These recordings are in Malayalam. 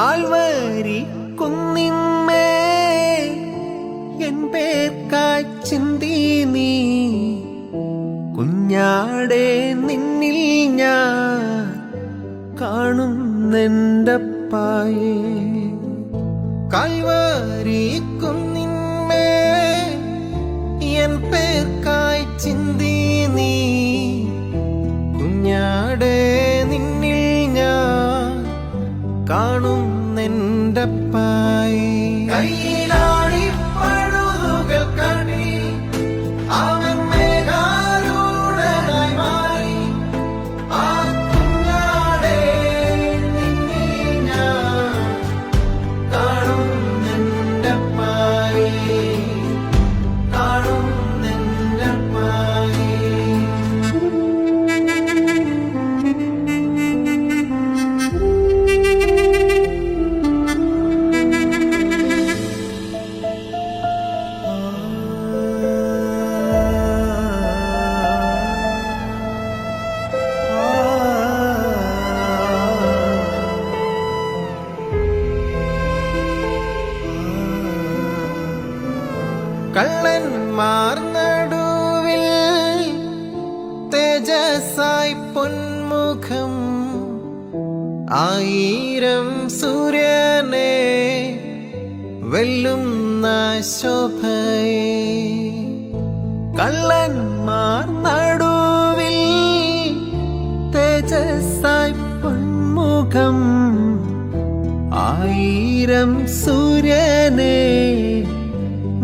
കാൽവരി കുന്നിമ്മേ എൻ പേർ കാച്ചിന്തി നീ കുഞ്ഞാടെ നിന്നിൽ ഞാൻ കാണുന്നെന്തപ്പായേ കാൽവരി കുന്നിമ്മേ എൻ പേർ കാച്ചിന്തി കാണുന്നെന്റപ്പായേ കള്ളന്മാർ നടുവിൽ തേജസായി പൊന്മുഖം ആയിരം സൂര്യനെ വെല്ലുന്ന ശോഭയെ. കള്ളന്മാർ നടുവിൽ തേജസായി പൊന്മുഖം ആയിരം സൂര്യനെ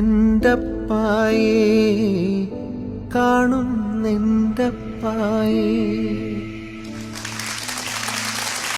കാണുന്നെന്തപ്പായേ കാണുന്നെന്തപ്പായേ